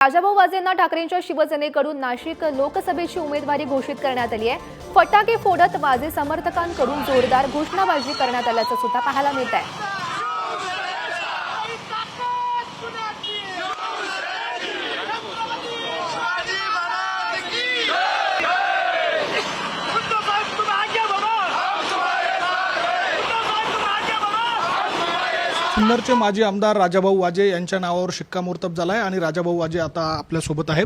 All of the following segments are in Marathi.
राजाभाऊ वाजेंना ठाकरेंच्या शिवसेनेकडून नाशिक लोकसभेची उमेदवारी घोषित करण्यात आली आहे. फटाके फोडत वाजे समर्थकांकडून जोरदार घोषणाबाजी करण्यात आल्याचं सुद्धा पाहायला मिळत आहे सिन्नरचे माजी आमदार राजाभाऊ वाजे यांच्या नावावर शिक्कामोर्तब झाला आहे आणि राजाभाऊ वाजे आता आपल्यासोबत आहे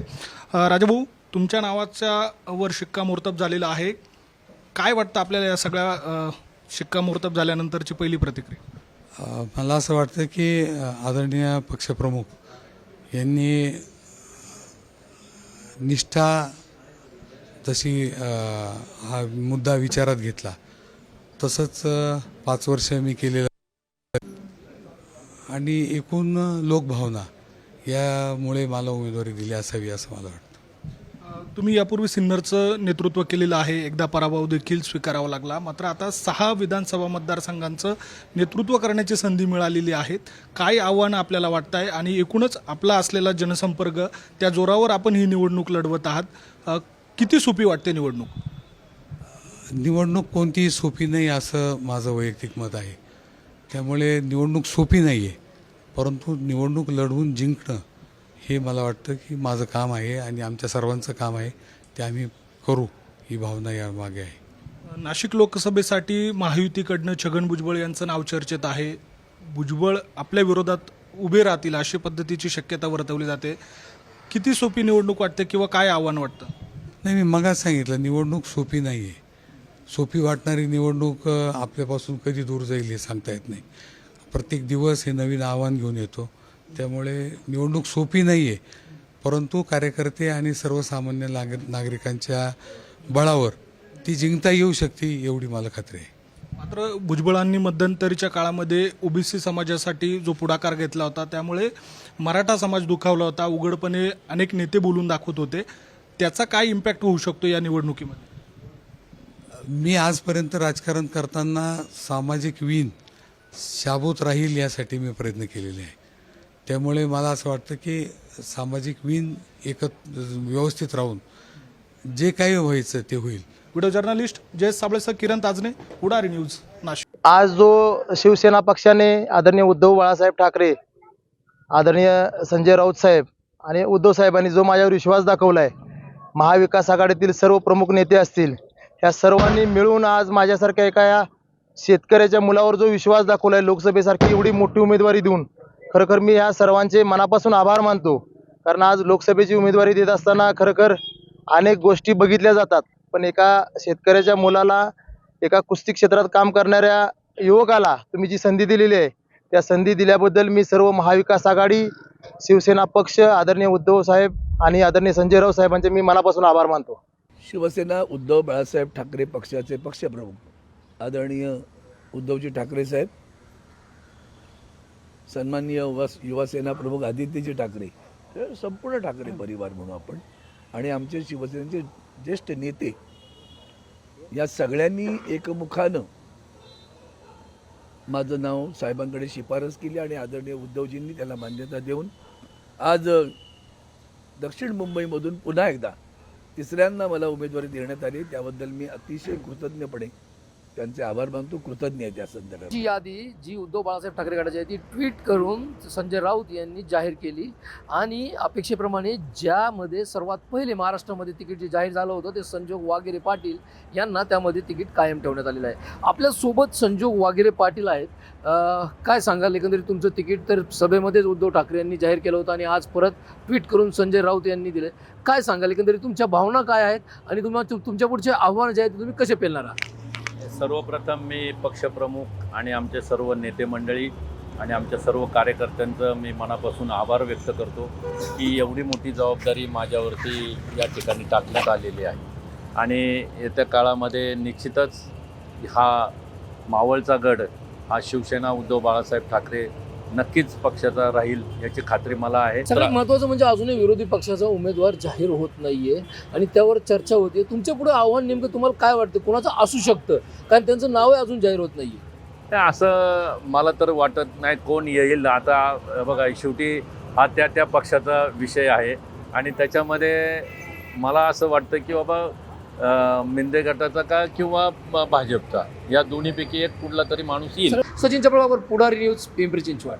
राजाभाऊ तुमच्या नावाच्या वर शिक्कामोर्तब झालेला आहे. काय वाटतं आपल्याला या सगळ्या शिक्कामोर्तब झाल्यानंतरची पहिली प्रतिक्रिया? मला असं वाटतं की आदरणीय पक्षप्रमुख यांनी निष्ठा जशी हा मुद्दा विचारात घेतला तसंच पाच वर्ष मी केलेलं आणि एकूण लोकभावना यामुळे मला उमेदवारी दिली असावी असं मला वाटतं. तुम्ही यापूर्वी सिन्नरचं नेतृत्व केलेलं आहे. एकदा पराभव देखील स्वीकारावा लागला. मात्र आता सहा विधानसभा मतदारसंघांचं नेतृत्व करण्याची संधी मिळालेली आहे काय आव्हानं आपल्याला वाटत आहे आणि एकूणच आपला असलेला जनसंपर्क त्या जोरावर आपण ही निवडणूक लढवत आहात. किती सोपी वाटते निवडणूक? निवडणूक कोणतीही सोपी नाही असं माझं वैयक्तिक मत आहे. त्यामुळे निवडणूक सोपी नाही आहे परंतु निवडणूक लढवून जिंकणं हे मला वाटतं की माझं काम आहे आणि आमच्या सर्वांचं काम आहे. ते आम्ही करू ही भावना यामागे आहे. नाशिक लोकसभेसाठी महायुतीकडनं छगन भुजबळ यांचं नाव चर्चेत आहे. भुजबळ आपल्या विरोधात उभे राहतील अशी पद्धतीची शक्यता वर्तवली जाते. किती सोपी निवडणूक वाटते किंवा काय आव्हान वाटतं? नाही मी मगाच सांगितलं निवडणूक सोपी नाही आहे सोपी वाटणारी निवडणूक आपल्यापासून कधी दूर जाईल हे सांगता येत नाही. प्रत्येक दिवस हे नवीन आव्हान घेऊन येतो. त्यामुळे निवडणूक सोपी नाही आहे परंतु कार्यकर्ते आणि सर्वसामान्य नाग नागरिकांच्या बळावर ती जिंकता येऊ शकते एवढी मला खात्री आहे. मात्र भुजबळांनी मध्यंतरीच्या काळामध्ये ओबीसी समाजासाठी जो पुढाकार घेतला होता त्यामुळे मराठा समाज दुखावला होता. उघडपणे अनेक नेते बोलून दाखवत होते. त्याचा काय इम्पॅक्ट होऊ शकतो या निवडणुकीमध्ये? मी आजपर्यंत राजकारण करताना सामाजिक विण शाबूत राहील यासाठी मी प्रयत्न केलेले आहे. त्यामुळे मला असं वाटतं की सामाजिक विण एकत व्यवस्थित राहून जे काही व्हायचं ते होईल. व्हिडिओ जर्नलिस्ट जयेश साबळेसह किरण ताजने उडारी न्यूज नाशिक. आज जो शिवसेना पक्षाने आदरणीय उद्धव बाळासाहेब ठाकरे आदरणीय संजय राऊत साहेब आणि उद्धव साहेबांनी जो माझ्यावर विश्वास दाखवला आहे महाविकास आघाडीतील सर्व प्रमुख नेते असतील ह्या सर्वांनी मिळून आज माझ्यासारख्या एका या शेतकऱ्याच्या मुलावर जो विश्वास दाखवला आहे लोकसभेसारखी एवढी मोठी उमेदवारी देऊन खरोखर मी ह्या सर्वांचे मनापासून आभार मानतो. कारण आज लोकसभेची उमेदवारी देत असताना खरोखर अनेक गोष्टी बघितल्या जातात पण एका शेतकऱ्याच्या मुलाला एका कुस्ती क्षेत्रात काम करणाऱ्या युवकाला तुम्ही जी संधी दिलेली आहे त्या संधी दिल्याबद्दल मी सर्व महाविकास आघाडी शिवसेना पक्ष आदरणीय उद्धव साहेब आणि आदरणीय संजय राऊत साहेबांचे मी मनापासून आभार मानतो. शिवसेना उद्धव बाळासाहेब ठाकरे पक्षाचे पक्षप्रमुख. आदरणीय उद्धवजी ठाकरे साहेब. सन्माननीय युवा युवासेना प्रमुख आदित्यजी ठाकरे. संपूर्ण ठाकरे परिवार म्हणू आपण. आणि आमचे शिवसेनेचे ज्येष्ठ नेते या सगळ्यांनी एकमुखानं माझं नाव साहेबांकडे शिफारस केली आणि आदरणीय उद्धवजींनी त्याला मान्यता देऊन आज दक्षिण मुंबईमधून पुन्हा एकदा तिसऱ्यांदा मला उमेदवारी देण्यात आली त्याबद्दल मी अतिशय कृतज्ञपणे त्यांचे आभार मानतो. कृतज्ञ आहे त्या संदर्भात. जी यादी जी उद्धव बाळासाहेब ठाकरे गटाची आहे ती ट्विट करून संजय राऊत यांनी जाहीर केली. आणि अपेक्षेप्रमाणे ज्यामध्ये सर्वात पहिले महाराष्ट्रामध्ये तिकीट जे जाहीर झालं होतं ते संजोग वागिरे पाटील यांना त्यामध्ये तिकीट कायम ठेवण्यात आलेलं आहे. आपल्यासोबत संजोग वागिरे पाटील आहेत. काय सांगाल एकंदरीत तुमचं तिकीट? तर सभेमध्येच उद्धव ठाकरे यांनी जाहीर केलं होतं आणि आज परत ट्विट करून संजय राऊत यांनी दिले. काय सांगाल एकंदरीत तुमच्या भावना काय आहेत? आणि तुम्हाला तुमच्या पुढचे आव्हानं जे आहेत ते तुम्ही कसे पेलणार आहात? सर्वप्रथम मी पक्षप्रमुख आणि आमचे सर्व नेते मंडळी आणि आमच्या सर्व कार्यकर्त्यांचं मी मनापासून आभार व्यक्त करतो की एवढी मोठी जबाबदारी माझ्यावरती या ठिकाणी टाकण्यात आलेली आहे. आणि येत्या काळामध्ये निश्चितच हा मावळचा गड हा शिवसेना उद्धव बाळासाहेब ठाकरे नक्कीच पक्षाचा राहील याची खात्री मला आहे. सगळ्यात महत्त्वाचं म्हणजे अजूनही विरोधी पक्षाचा उमेदवार जाहीर होत नाहीये आणि त्यावर चर्चा होते. तुमच्यापुढे आव्हान नेमकं तुम्हाला काय वाटतं? कोणाचं असू शकतं? कारण त्यांचं नावही अजून जाहीर होत नाहीये. नाही, असं मला तर वाटत नाही कोण येईल. आता बघा शेवटी हा त्या त्या पक्षाचा विषय आहे. आणि त्याच्यामध्ये मला असं वाटतं की बाबा मिंदे गटाचा का किंवा भाजपचा? या दोन्हीपैकी एक कुठला तरी माणूस येईल. सचिन चपळावर पुढारी न्यूज पिंपरी चिंचवड.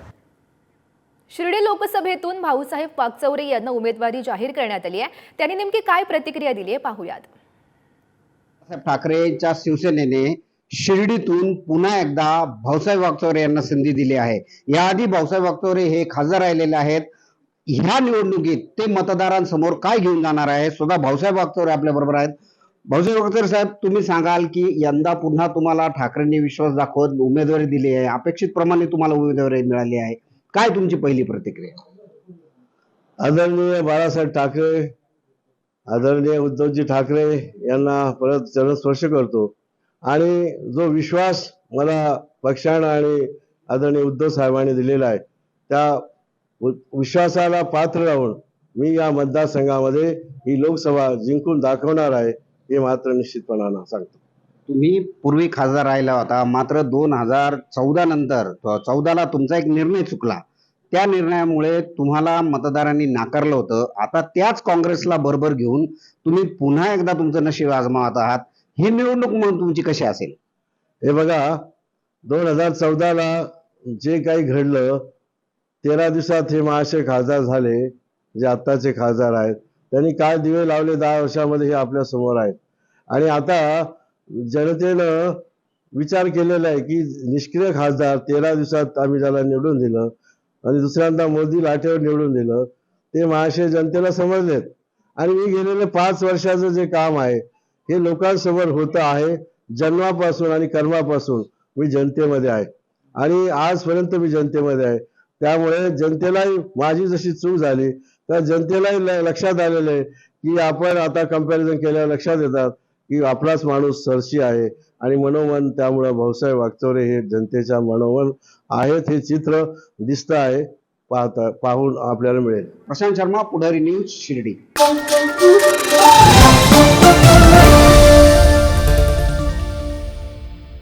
शिर्डी लोकसभेतून भाऊसाहेब वागचौरे यांना उमेदवारी जाहीर करण्यात आली आहे. त्यांनी नेमकी काय प्रतिक्रिया दिली आहे पाहूयात. ठाकरेंच्या शिवसेनेने शिर्डीतून पुन्हा एकदा भाऊसाहेब वागचौरे यांना संधी दिली आहे. याआधी भाऊसाहेब वागचौरे हे खासदार राहिलेले आहेत. ह्या निवडणुकीत ते मतदारांसमोर काय घेऊन जाणार आहे? सुद्धा भाऊसाहेब वागचौरे आपल्या बरोबर आहेत. भाऊसाहेब वागचौरे साहेब तुम्ही सांगाल की यंदा पुन्हा तुम्हाला ठाकरेंनी विश्वास दाखवत उमेदवारी दिली आहे. अपेक्षित प्रमाणे तुम्हाला उमेदवारी मिळाली आहे. काय तुमची पहिली प्रतिक्रिया? आदरणीय बाळासाहेब ठाकरे आदरणीय उद्धवजी ठाकरे यांना परत चरणस्पर्श करतो. आणि जो विश्वास मला पक्षानं आणि आदरणीय उद्धव साहेबांनी दिलेला आहे त्या विश्वासाला पात्र राहून मी या मतदारसंघामध्ये ही लोकसभा जिंकून दाखवणार आहे. हे मात्र निश्चितपणानं सांगतो. तुम्ही पूर्वी खासदार राहिला होता मात्र दोन हजार चौदा नंतर चौदाला तुमचा एक निर्णय चुकला. त्या निर्णयामुळे तुम्हाला मतदारांनी नाकारलं होतं. आता त्याच काँग्रेसला बरोबर घेऊन तुम्ही पुन्हा एकदा तुमचं नशीब आजमावत आहात. ही निवडणूक म्हणून तुमची कशी असेल? हे बघा दोन हजार चौदाला जे काही घडलं तेरा दिवसात हे महाशय खासदार झाले जे आत्ताचे खासदार आहेत. त्यांनी काय दिवे लावले दहा वर्षामध्ये हे आपल्यासमोर आहेत. आणि आता जनतेनं विचार केलेला आहे की निष्क्रिय खासदार तेरा दिवसात आम्ही ज्याला निवडून दिलं आणि दुसऱ्यांदा मोदी लाटेवर निवडून दिलं. ते महाशय जनतेला समजलेत. आणि मी गेलेले पाच वर्षाचं जे काम आहे हे लोकांसमोर होतं आहे जन्मापासून आणि कर्मापासून मी जनतेमध्ये आहे. आणि आजपर्यंत मी जनतेमध्ये आहे. त्यामुळे जनतेलाही माझी जशी चूक झाली तर जनतेलाही ल- लक्षात आलेलं आहे की आपण आता कंपॅरिझन केल्यावर लक्षात येतात की आपलाच माणूस सरशी आहे आणि मनोमन त्यामुळं भाऊसाहेब वागचोरे हे जनतेच्या मनोमन आहेत हे चित्र दिसत आहे पाहता पाहून आपल्याला मिळेल. प्रशांत शर्मा पुढारी न्यूज शिर्डी.